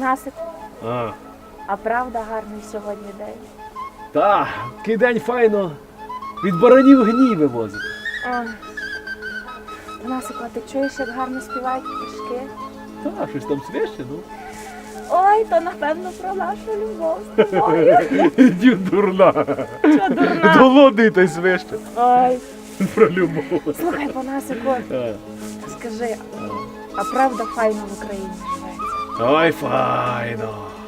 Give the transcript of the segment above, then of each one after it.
Панасику, А. а правда гарний сьогодні день. Та, який день файно від баранів гній вивозити. Ой. Панасику, а ти чуєш, як гарно співають пташки? Та, щось там свище, ну. Ой, то напевно про нашу любов з тобою. Дурна. Що дурна? Голодний той свище. Ой, Про любов. слухай, Панасику, А. скажи, а правда файно в Україні живеться? Ой,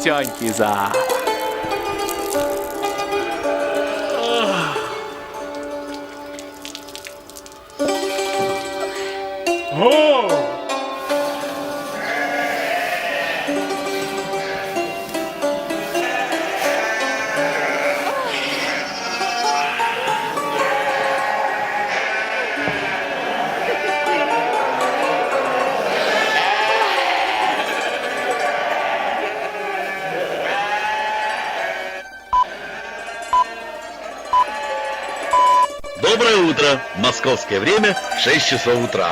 зараз за. Го! Московское время 6 часов утра.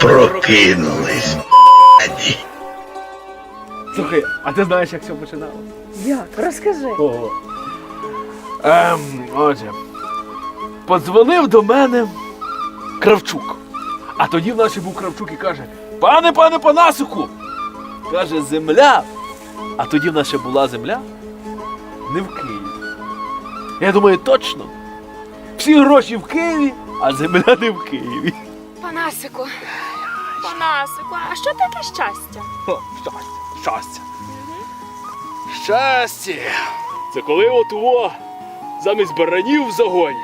Прокинулись. б***ь. Слухай, а ти знаєш, як все починалося? Як? Розкажи. Ого. Ем, отже. Подзвонив до мене Кравчук. А тоді в нашій був Кравчук і каже: Пане, пане Панасику! Каже, земля. А тоді в нас ще була земля не в Києві. Я думаю, точно. Всі гроші в Києві, а земля не в Києві. Панасику, Панасику, а що таке щастя? О, щастя, щастя. Щастя. Це коли от во замість баранів в загоні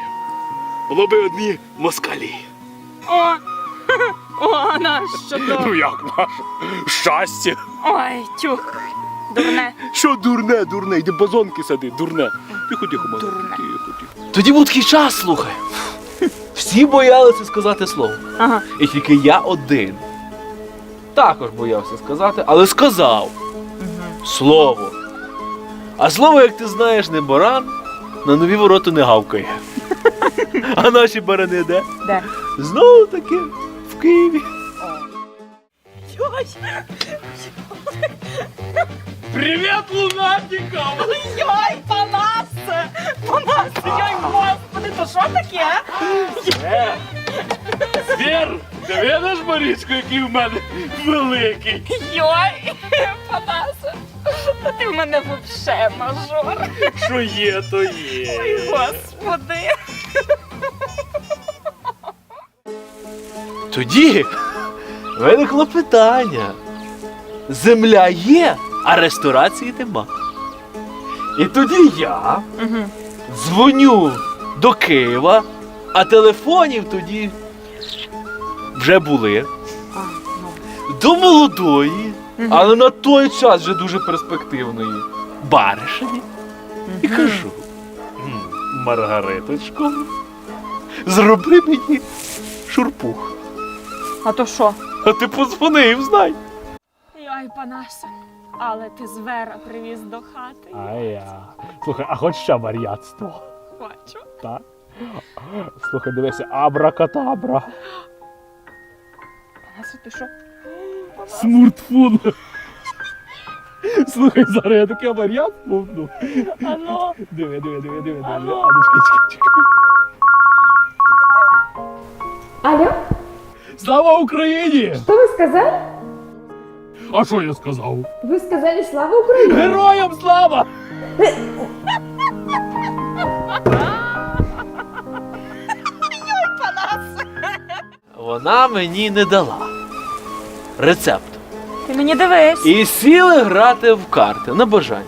було би одні москалі. О, о, нащо то? Ну як наше? Щастя. Ой, тюх, дурне. Що дурне, дурне, йди базонки сади, дурне. Тихо, тихо, мама. Дурне. Тихо, тихо. Тоді був такий час, слухай. Всі боялися сказати слово. Ага. І тільки я один. Також боявся сказати, але сказав слово. А слово, як ти знаєш, не баран, на нові ворота не гавкає. А наші барани де? Де? Знову таки в Києві. Йой, Привіт, лунатникам! йой, Панасе! Панасе, йой, господи, то що таке? Е, Звір, ти видиш, Марічко, який в мене великий? Йой, Панасе, та ти в мене вообще мажор. Що є, то є. Ой, господи. Тоді виникло питання. Земля є, а ресторації нема. І тоді я дзвоню до Києва, а телефонів тоді вже були. До молодої, але на той час вже дуже перспективної баришні. І кажу: «М, Маргариточко, зроби мені шурпух. А то що? А ти позвонив, знай. Йой, Панасе, але ти звера привіз до хати. А я. Слухай, а хоч ще вар'ятство. Хочу. Так? Слухай, дивися, абракатабра. Панасе, ти що? Смуртфун. Слухай, зараз я таке вар'ятство впну. Ано. Диви, диви, диви, диви, диви. А Алло. ну чекай, чекай, чекай. Алло, Слава Україні! что вы сказали? А що я сказав? Вы сказали слава Украине. Героям слава! Вона мені не дала рецепт. Ти мені дивись. І сіли грати в карти на бажання.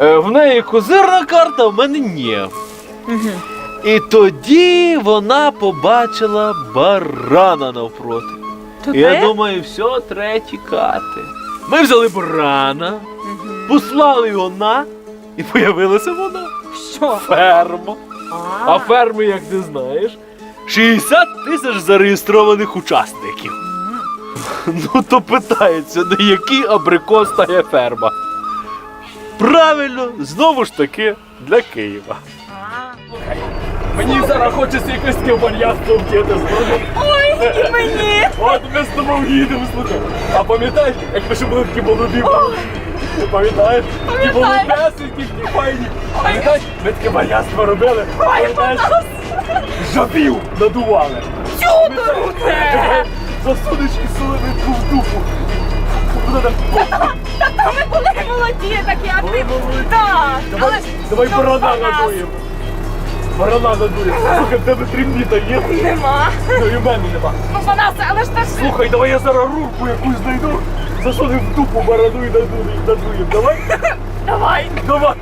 Е, В неї козирна карта, в мене ні. І тоді вона побачила барана навпроти. То Я думаю, все, треба тікати. Ми взяли барана, послали його на, і появилася вона. Що? Ферма. А ферми, як ти знаєш, 60 тисяч зареєстрованих учасників. Ну то питається, на який абрикос стає ферма? Правильно, знову ж таки, для Києва. Мені зараз хочеться якесь таке вар'ятство вдіти Ой, і мені! От ми з тобою їдемо, слухай. А пам'ятаєш, як ми ще були такі молоді? Пам'ятаєш? Такі Пам'ятаю. молодесенькі, такі файні. Пам'ятаєш, ми таке вар'ятство робили. Пам'ятаєш? Жабів надували. Чудо руке! Засунечки сули в дупу. Та ми були молоді, такі, а ти... Давай, нас надуємо. Барана надуємо. Слухай, в тебе три міта є. Нема. Ну і в мене нема. Ну, Панасе, але ж та ж... Слухай, давай я зараз рурку якусь знайду, засунем в дупу бороду і надую, надуєм. Давай? Давай. Давай.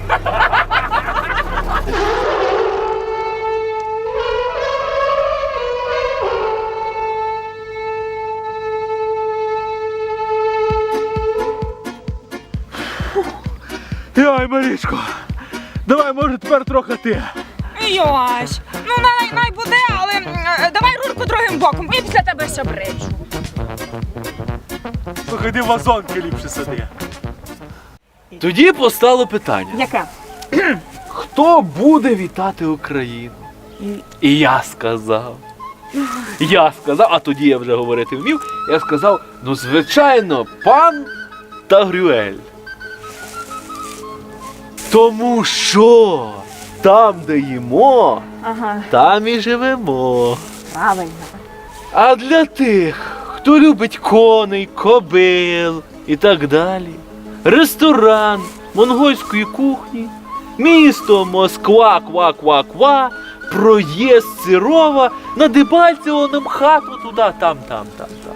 Яй, Марічко, давай, може, тепер трохи ти. Йош, ну най, най буде, але е, давай рурку другим боком, і після тебе ще бричу. Ти вазонки ліпше сади. Тоді постало питання. Яке? Хто буде вітати Україну? І я сказав. Я сказав, а тоді я вже говорити вмів. Я сказав, ну звичайно, пан Тагрюель. Тому що там, де їмо, Ага, там і живемо. правильно. А для тих, хто любить коней, кобил і так далі, ресторан монгольської кухні, місто Москва, ква, ква, ква, проїзд Сирова, на нам хату туди, там, там, там, там.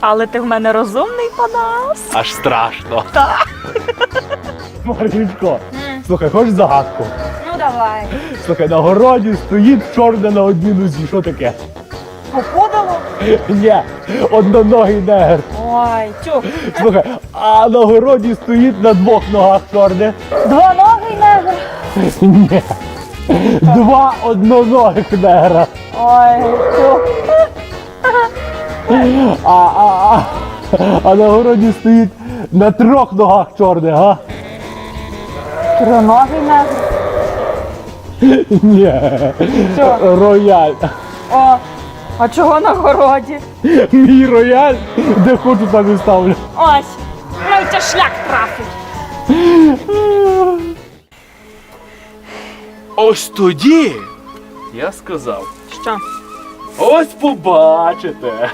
Але ти в мене розумний Панас. Аж страшно. Марічко, слухай, хочеш загадку? Ну давай. Слухай, на городі стоїть чорне на одній нозі. Що таке? Попудало? Ні, одноногий негр. Ой, тюх. Слухай, а на городі стоїть на двох ногах чорне. Двоногий негр. Ні. Два одноногих негра. Ой, тюх. А, а, а, а на городі стоїть на трьох ногах чорне, га? Троногий негр. Ні. Що? Рояль. О, а чого на городі? Мій рояль, де хочу, там і ставлю. Ось, навіть аж шлях трафить. Ось тоді я сказав. Що? Ось побачите.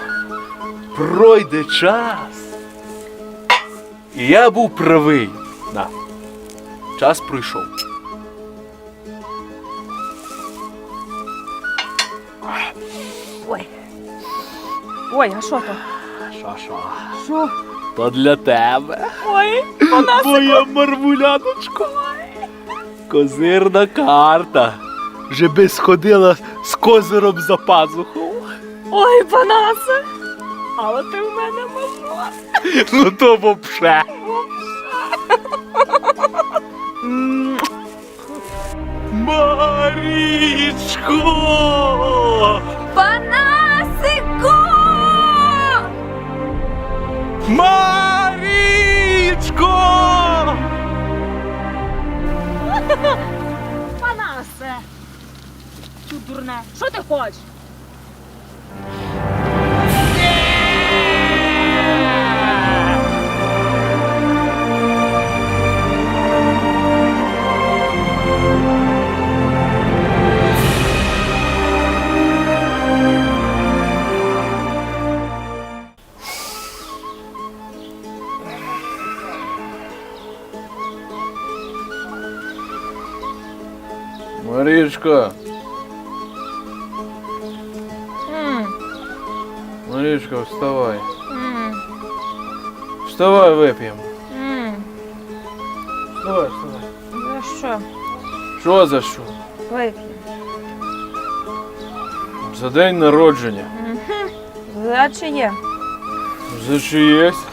Пройде час. І я був правий. На. Час пройшов. Ой. Ой, а що то? Що, що? Що? То для тебе. Ой, вона Моя мармуляночко. Козирна карта. Вже би сходила з козиром за пазуху. Ой, Панасе. Але ти в мене мазор. Ну то вообще. Марічко! Панасику! Марічко! Панасе! Чу дурне, що ти хочеш? Марічко, М, Марічко, вставай. Вставай, вип'ємо. Вставай, вставай. За що? Що за що? Вип'ємо. За день народження. За за чиє? За чиєсь?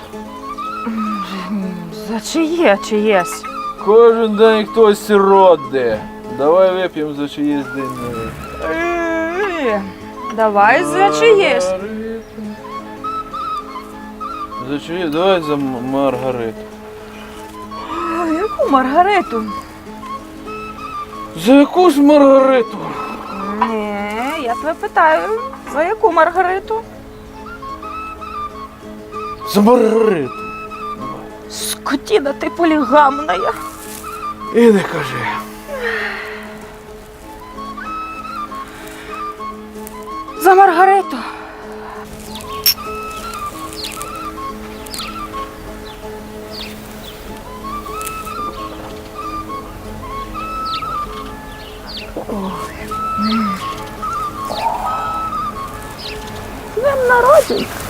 За чиє чиєсь? Кожен день хтось роде. Давай вип'ємо за чиєсь день. Давай за чиєсь. За чиє? Давай за Маргариту. Яку Маргариту? За яку ж Маргариту? Ні, я тебе питаю, за яку Маргариту? За Маргариту. Скотіна ти полігамна. І не кажи. За Маргариту. З Днем народження.